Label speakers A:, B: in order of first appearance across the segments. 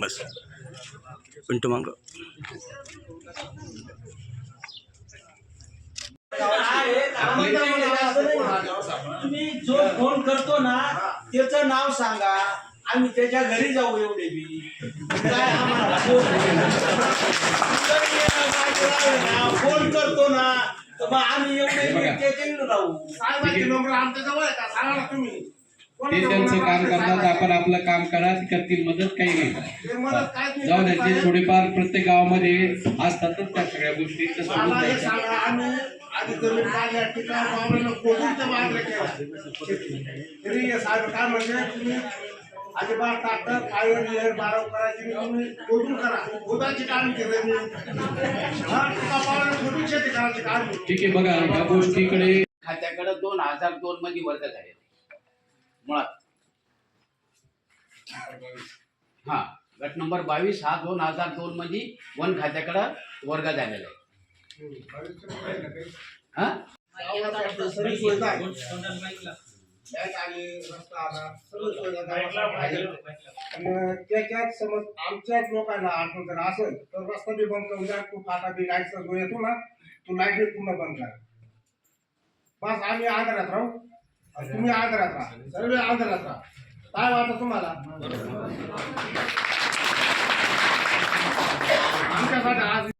A: बस. पिंटू मांग.
B: तुम्ही जो फोन करतो ना त्याचं नाव सांगा. आम्ही त्याच्या घरी जाऊ एवढे बी. काय आम्हाला फोन करतो ना तर मग आम्ही एवढे राहू.
C: साहेबांचे नंबर आमच्या जवळ आहे का सांगा ना तुम्ही.
D: ते त्यांचं काम करतात आपण आपलं काम करा ते करतील मदत काही नाही. जाऊ द्या
C: करताय?
D: ते थोडेफार प्रत्येक गावामध्ये असतातच त्या सगळ्या गोष्टी
C: आधी जमीन काढल्या ठिकाण वावरानं खोदून ते मागलं केलं तरी साहेब काय म्हणजे तुम्ही अजिबात लेअर बाराव करायची करा. केलं मी हा.
D: ठीक आहे बघा या गोष्टीकडे
E: खात्याकडे दोन हजार दोन मध्ये वर्ग झाले. मुळात. हा गट नंबर बावीस हा दोन हजार दोन मध्ये वन खात्याकडं वर्ग झालेला आहे. हा?
C: सगळी आली, रस्ता आला, सगळी सुविधा गावाला पाहिजे. आणि त्याच्यात समज आमच्याच लोकांना अडचण जर असेल तर रस्ता बी बंद करून द्या तू फाटा बी लाईटचा जो येतो ना तू लाइट बी पूर्ण बंद करा बस आम्ही आंध्रात राहू आणि तुम्ही आंध्रात राहा सर्व आंध्रात राहा काय वाटतं तुम्हाला आमच्यासाठी आज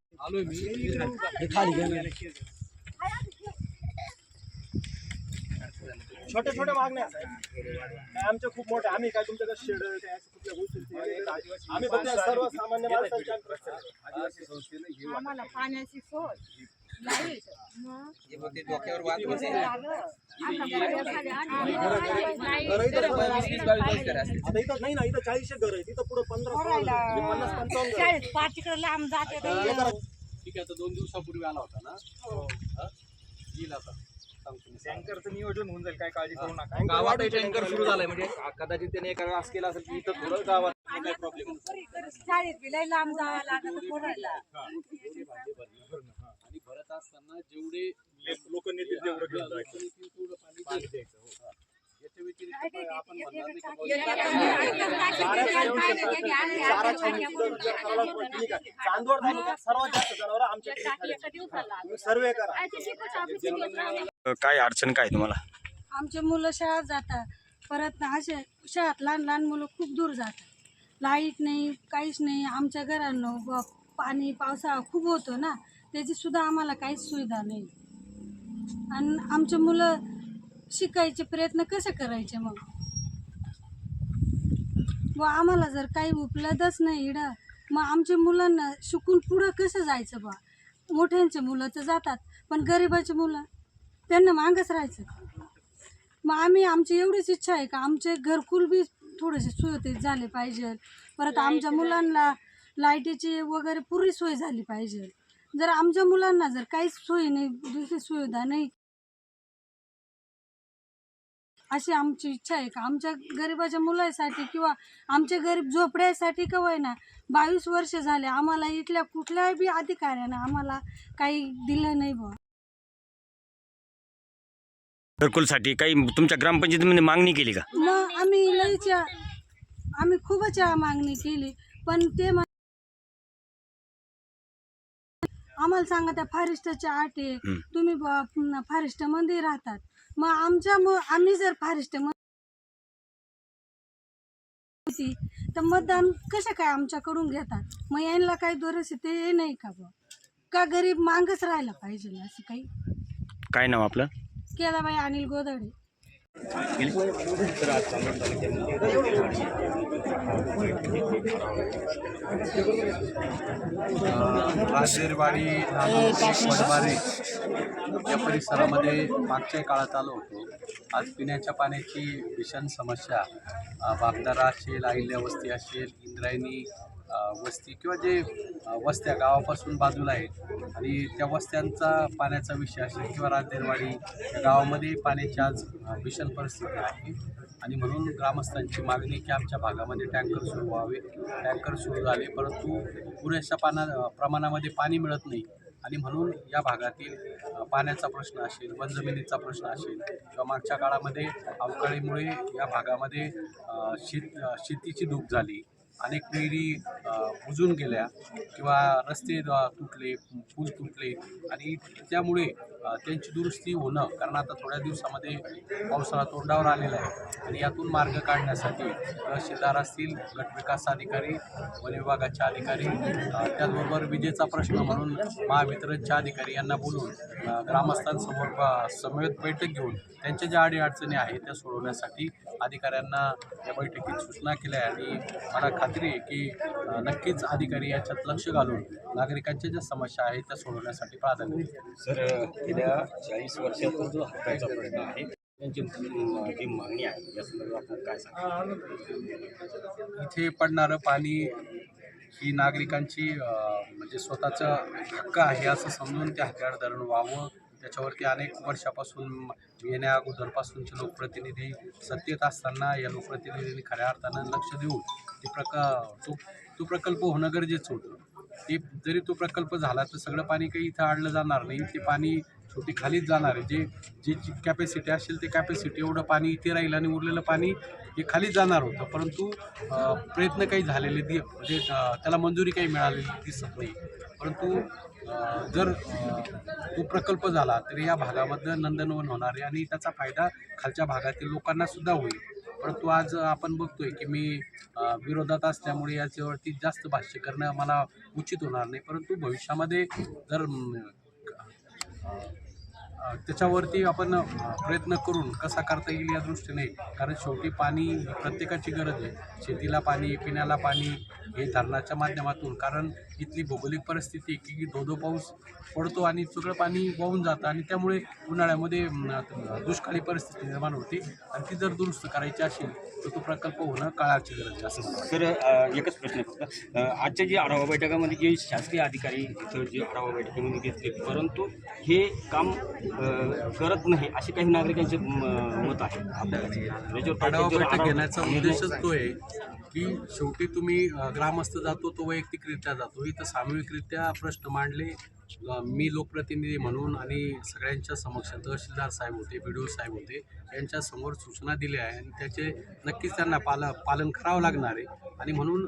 B: छोटे छोटे मागण्या आहेत. काय आमच्या खूप मोठ्या आम्ही काय तुमच्याकडे शेड काय असं कुठल्या गोष्टी आम्ही फक्त सर्वसामान्य माणसांच्या
F: आम्हाला पाण्याची सोय लाइट
B: आता इथं नाही ना इथं चाळीसशे घर आहे तिथं पुढे पंधरा सोळा घर आहे. पन्नास पंचावन्न घर आहे.
F: शाळेत पाच तिकडे लांब जाते
D: ठीक आहे आता दोन दिवसापूर्वी आला होता ना? हा? येईल आता.
B: टँकरचं नियोजन होऊन जाईल काय काळजी करू नका. गावात टँकर सुरू झालाय म्हणजे कदाचित त्याने एका वेळेस केला असेल की इथं थोडं गावात काय प्रॉब्लेम
F: शाळेत बी लय लांब जावं लागत पोरायला
D: आणि भरत असताना जेवढे
B: लोक.
D: येतील तेवढं पाणी द्यायचं. व्यतिरिक्त काय आपण म्हणणार नाही का बाबा,
B: चांदवड तालुक्यात सर्वात जास्त जनावर आमच्या सर्वे करा.
A: काय अडचण काय तुम्हाला?
G: आमचे मुलं शाळेत जातात. परत असे शाळेत लहान लहान मुलं खूप दूर जातात. लाइट नाही काहीच नाही. आमच्या घरांना ब- पाणी पावसाळा खूप होतो ना. त्याची सुद्धा आम्हाला काहीच सुविधा नाही. आणि आमचे मुलं शिकायचे प्रयत्न कसे करायचे मग? व आम्हाला जर काही उपलब्धच नाही इडं मग आमच्या मुलांना शिकून पुढं कसं जायचं बा? मोठ्यांचे मुलं तर जातात पण गरिबाचे मुलं त्यांना मागच राहायचं. मग आम्ही आमची एवढीच इच्छा आहे का आमचे घरकुल बी थोडेसे सुरळीत झाले पाहिजे. परत आमच्या मुलांना लाईटीची वगैरे पुरी सोय झाली पाहिजे. जर आमच्या मुलांना जर काहीच सोय नाही दुसरी सुविधा नाही अशी आमची इच्छा आहे का? आमच्या गरिबाच्या मुलासाठी किंवा आमच्या गरीब झोपड्यासाठी का होईना बावीस वर्ष झाले आम्हाला इथल्या कुठल्याही बी अधिकाऱ्यानं आम्हाला काही दिलं नाही बुवा.
A: घरकुलसाठी काही तुमच्या ग्रामपंचायतीमध्ये मागणी केली का?
G: मग आम्ही लयच्या आम्ही खूपच मागणी केली पण ते म्हण- आम्हाला सांगा त्या फॉरेस्टच्या
A: हं.
G: तुम्ही फॉरेस्टमध्ये राहतात. मग आमच्या मु- आम्ही जर फॉरेस्टमध्ये तर मतदान कसं काय आमच्याकडून घेतात? मग यांना काही दोरस ते नाही का बुवा? का गरीब मागच राहायला पाहिजे ना असं काही?
A: काय नाव आपलं?
G: केला बाई अनिल गोदडे.
H: राजेरवाडी वडबारे या परिसरामध्ये मागच्या काळात आलो होतो. आज पिण्याच्या पाण्याची भीषण समस्या बागदारा असेल अहिल्या वस्ती असेल इंद्रायणी वस्ती किंवा जे वस्त्या गावापासून बाजूला आहेत आणि त्या वस्त्यांचा पाण्याचा विषय असेल किंवा राजेरवाडी या गावामध्ये पाण्याची आज भीषण परिस्थिती आहे. आणि म्हणून ग्रामस्थांची मागणी की आमच्या भागामध्ये टँकर सुरू व्हावे. टँकर सुरू झाले परंतु पुरेशा पाना प्रमाणामध्ये पाणी मिळत नाही. आणि म्हणून या भागातील पाण्याचा प्रश्न असेल वनजमिनीचा प्रश्न असेल किंवा मागच्या काळामध्ये अवकाळीमुळे या भागामध्ये शेत शेतीची धूप झाली. अनेक विहिरी बुजून गेल्या किंवा रस्ते तुटले पूल तुटले. आणि त्यामुळे त्यांची दुरुस्ती होणं कारण आता थोड्या दिवसामध्ये पावसाळा तोंडावर आलेला आहे. आणि यातून मार्ग काढण्यासाठी तहसीलदार असतील गटविकास अधिकारी वन विभागाच्या अधिकारी त्याचबरोबर विजेचा प्रश्न म्हणून महावितरणच्या अधिकारी यांना बोलून ग्रामस्थांसमोर समवेत बैठक घेऊन त्यांच्या ज्या अडीअडचणी आहेत त्या सोडवण्यासाठी अधिकाऱ्यांना या बैठकीत सूचना केल्या आणि मला खात्री आहे की नक्कीच अधिकारी याच्यात लक्ष घालून नागरिकांच्या ज्या समस्या आहेत त्या सोडवण्यासाठी प्राधान्य
A: सर गेल्या चाळीस वर्षाचा जो हक्काचा प्रश्न आहे त्यांची जी मागणी आहे या संदर्भात आपण काय सांगा?
H: इथे पडणारं पाणी ही नागरिकांची म्हणजे स्वतःचा हक्क आहे असं समजून ते हात्यार धरण व्हावं. त्याच्यावरती अनेक वर्षापासून येण्या अगोदरपासूनचे लोकप्रतिनिधी सत्तेत असताना या लोकप्रतिनिधींनी खऱ्या अर्थानं लक्ष देऊन ते प्रका तो तो प्रकल्प होणं गरजेचं होतं. ते जरी तो प्रकल्प झाला तर सगळं पाणी काही इथं आणलं जाणार नाही. ते पाणी शेवटी खालीच जाणार आहे. जे जे कॅपॅसिटी असेल ते कॅपॅसिटी एवढं पाणी इथे राहील आणि उरलेलं पाणी हे खालीच जाणार होतं. परंतु प्रयत्न काही झालेले दि म्हणजे त्याला मंजुरी काही मिळालेली दिसत नाही. परंतु जर तो प्रकल्प झाला तर या भागाबद्दल नंदनवन होणार आहे आणि त्याचा फायदा खालच्या भागातील लोकांनासुद्धा होईल. परंतु आज आपण बघतोय की मी विरोधात असल्यामुळे याच्यावरती जास्त भाष्य करणं मला उचित होणार नाही. परंतु भविष्यामध्ये जर त्याच्यावरती आपण प्रयत्न करून कसा करता येईल या दृष्टीने कारण शेवटी पाणी प्रत्येकाची गरज आहे. शेतीला पाणी पिण्याला पाणी हे धरणाच्या माध्यमातून कारण इथली भौगोलिक परिस्थिती की की धोधो पाऊस पडतो आणि सगळं पाणी वाहून जातं आणि त्यामुळे उन्हाळ्यामध्ये दुष्काळी परिस्थिती निर्माण होते. आणि ती जर दुरुस्त करायची असेल तर तो प्रकल्प होणं काळाची गरज आहे असं
A: सर एकच प्रश्न फक्त. आजच्या जी आढावा बैठकामध्ये जे शासकीय अधिकारी इथं जे आढावा बैठकामध्ये घेतले परंतु हे काम करत नाही असे काही नागरिकांचे मत आहे आपल्याला
H: घेण्याचा उद्देशच तो आहे की शेवटी तुम्ही ग्रामस्थ जातो तो वैयक्तिकरित्या जातो. इथं सामूहिकरित्या प्रश्न मांडले. मी लोकप्रतिनिधी म्हणून आणि सगळ्यांच्या समक्ष तहसीलदार साहेब होते बी डी ओ साहेब होते यांच्या समोर सूचना दिल्या आहे आणि त्याचे नक्कीच त्यांना पाल पालन करावं लागणार आहे. आणि म्हणून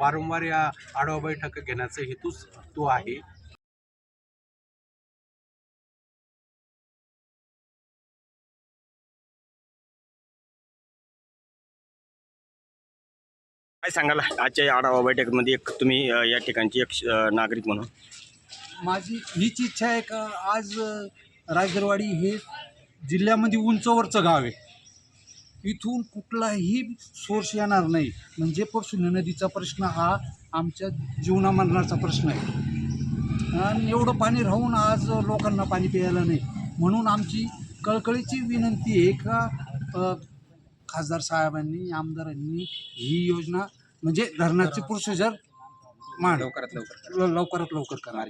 H: वारंवार या आढावा बैठक घेण्याचा हेतूच तो आहे.
A: काय सांगाल? आजच्या या आढावा बैठकीमध्ये एक तुम्ही या ठिकाणची एक नागरिक म्हणून.
I: माझी हीच इच्छा आहे का आज राजदरवाडी हे जिल्ह्यामध्ये उंचवरचं गाव आहे. इथून कुठलाही सोर्स येणार नाही. म्हणजे परसुनी नदीचा प्रश्न हा आमच्या जीवनामरणाचा प्रश्न आहे. आणि एवढं पाणी राहून आज लोकांना पाणी प्यायला नाही. म्हणून आमची कळकळीची विनंती आहे का खासदार साहेबांनी आमदारांनी ही योजना म्हणजे धरणाची प्रोसिजर मान लवकरात लवकर. लवकरात लवकर करणार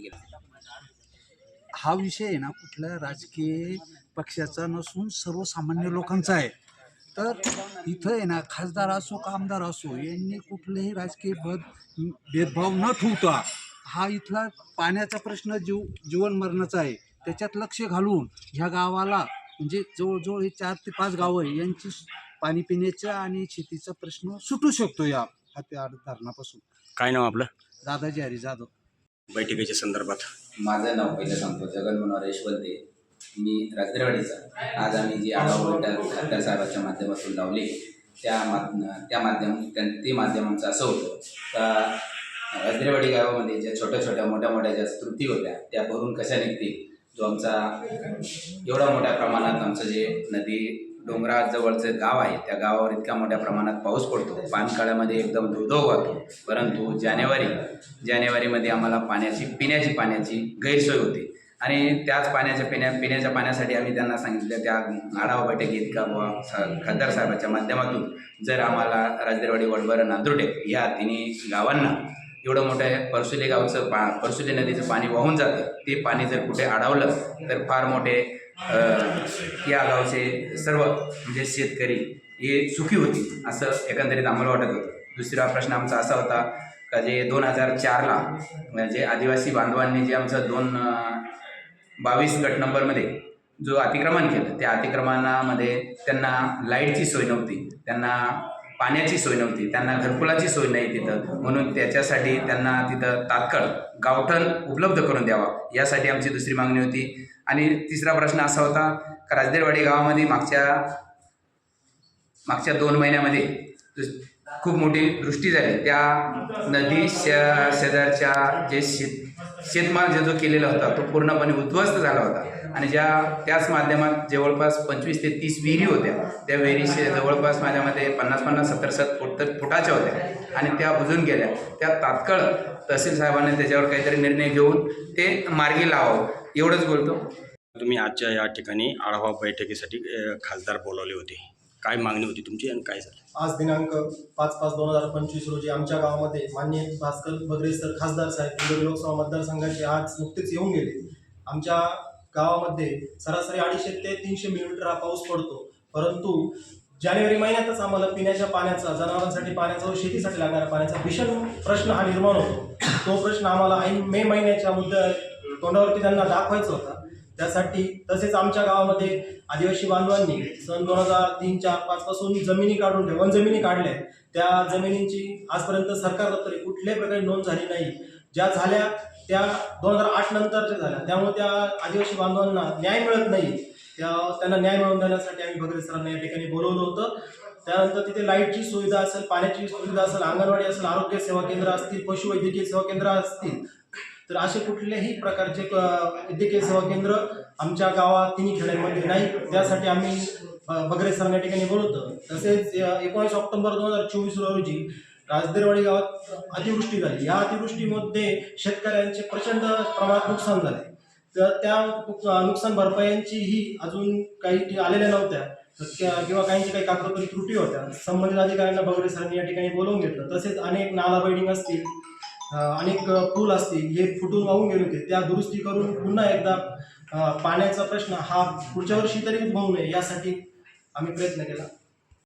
I: हा विषय आहे ना कुठल्या राजकीय पक्षाचा नसून सर्वसामान्य लोकांचा आहे. तर इथं आहे ना खासदार असो का आमदार असो यांनी कुठलेही राजकीय भद भेदभाव न ठेवता हा इथला पाण्याचा प्रश्न जीव जीवन मरणाचा आहे. त्याच्यात लक्ष घालून ह्या गावाला म्हणजे जवळजवळ हे चार ते पाच गावं आहे यांची पाणी पिण्याचा आणि शेतीचा प्रश्न सुटू शकतो या. हात्या धरणापासून.
A: काय नाव आपलं?
I: दादाजी हरी जाधव.
A: बैठकीच्या संदर्भात.
J: माझं नाव पहिलं सांगतो जगन मनोहर यशवंते. मी राजदरवाडीचा आज आम्ही जी आढावा बैठक खासदार साहेबाच्या माध्यमातून लावली त्या माध त्या माध्यम त्या ते माध्यम आमचं असं होतं का राजदरवाडी गावामध्ये ज्या छोट्या छोट्या मोठ्या मोठ्या ज्या त्रुटी होत्या त्या भरून कशा निघतील? जो आमचा एवढ्या मोठ्या प्रमाणात आमचं जे नदी डोंगराजवळचं गाव आहे. त्या गावावर इतक्या मोठ्या प्रमाणात पाऊस पडतो. पानकाळ्यामध्ये एकदम धुधो वाहतो. परंतु जानेवारी जानेवारीमध्ये आम्हाला पाण्याची पिण्याची पाण्याची गैरसोय होते. आणि त्याच पाण्याच्या पिण्या पिण्याच्या पाण्यासाठी आम्ही त्यांना सांगितलं त्या आढावा बैठकीत का बुवा स- खासदार साहेबाच्या माध्यमातून जर आम्हाला राजदेवाडी वडबर नांदुर्डे या तिन्ही गावांना एवढं मोठं परसुले गावचं पा परसुली नदीचं पाणी वाहून जातं ते पाणी जर कुठे अडवलं तर फार मोठे या गावचे सर्व म्हणजे शेतकरी हे सुखी होती असं एकंदरीत आम्हाला वाटत होतं. दुसरा प्रश्न आमचा असा होता का जे दोन हजार चारला म्हणजे आदिवासी बांधवांनी जे आमचं दोन बावीस गट नंबरमध्ये जो अतिक्रमण केलं त्या अतिक्रमणामध्ये त्यांना लाईटची सोय नव्हती. त्यांना पाण्याची सोय नव्हती त्यांना घरकुलाची सोय नाही तिथं. म्हणून त्याच्यासाठी त्यांना तिथं तात्काळ गावठण उपलब्ध करून द्यावा. यासाठी आमची दुसरी मागणी होती. आणि तिसरा प्रश्न असा होता का राजदेरवाडी गावामध्ये मागच्या मागच्या दोन महिन्यामध्ये दुस- खूप मोठी दृष्टी झाली. त्या नदी शेजारच्या जे शेत शेतमाल जे जो केलेला होता तो पूर्णपणे उद्ध्वस्त झाला होता. आणि ज्या त्याच माध्यमात जवळपास पंचवीस ते तीस विहिरी होत्या. त्या विहिरी जवळपास माझ्या मते पन्नास पन्नास सत्तर सत्तर फुट फुटाच्या होत्या. आणि त्या बुजून गेल्या. त्या तात्काळ तहसील साहेबांनी त्याच्यावर काहीतरी निर्णय घेऊन ते मार्गी लावावं. एवढंच बोलतो.
A: तुम्ही आजच्या या ठिकाणी आढावा बैठकीसाठी खासदार बोलावले होते. काय मागणी होती तुमची आणि काय झालं?
K: आज दिनांक पाच पाच दोन हजार पंचवीस रोजी आमच्या गावामध्ये माननीय भास्कर बगरे सर खासदार साहेब लोकसभा मतदारसंघाचे आज नुकतेच येऊन गेले. आमच्या गावामध्ये सरासरी अडीचशे ते तीनशे मिलीमीटर हा पाऊस पडतो. परंतु जानेवारी महिन्यातच आम्हाला पिण्याच्या पाण्याचा जनावरांसाठी पाण्याचा व शेतीसाठी लागणाऱ्या पाण्याचा भीषण प्रश्न हा निर्माण होतो. तो प्रश्न आम्हाला ऐन मे महिन्याच्या मुद्द्या तोंडावरती त्यांना दाखवायचा होता. त्यासाठी तसेच आमच्या गावामध्ये आदिवासी बांधवांनी सन दोन हजार तीन चार पाच पासून जमिनी काढून ठेवून जमिनी काढल्या त्या जमिनींची आजपर्यंत सरकार दप्तरी कुठल्याही प्रकारे नोंद झाली नाही. ज्या झाल्या त्या दोन हजार आठ नंतरच्या झाल्या. त्यामुळे त्या आदिवासी बांधवांना न्याय मिळत नाही. त्या त्यांना न्याय मिळवून देण्यासाठी आम्ही भगरे सरांना या ठिकाणी बोलवलं होतं. त्यानंतर तिथे लाईटची सुविधा असेल पाण्याची सुविधा असेल अंगणवाडी असेल आरोग्य सेवा केंद्र असतील पशुवैद्यकीय सेवा केंद्र असतील तर असे कुठल्याही प्रकारचे वैद्यकीय सेवा केंद्र आमच्या गावात तिन्ही खेड्यांमध्ये नाही. त्यासाठी आम्ही बगरे सरांना या ठिकाणी बोलवतो तसेच एकोणीस ऑक्टोबर दोन हजार चोवीस रोजी राजदेरवाडी गावात अतिवृष्टी झाली. या अतिवृष्टीमध्ये शेतकऱ्यांचे प्रचंड प्रमाणात नुकसान झाले. तर त्या नुक- नुकसान भरपायांचीही अजून काही आलेल्या नव्हत्या. किंवा काहींची काही कागदपत्र त्रुटी होत्या. संबंधित अधिकाऱ्यांना बगरे सरांनी या ठिकाणी बोलवून घेतलं. तसेच अनेक नाला बैडिंग असतील अनेक पूल असतील हे फुटून वाहून गेले होते. त्या दुरुस्ती करून पुन्हा एकदा पाण्याचा प्रश्न हा पुढच्या वर्षी तरी उद्भवू नये यासाठी आम्ही प्रयत्न केला.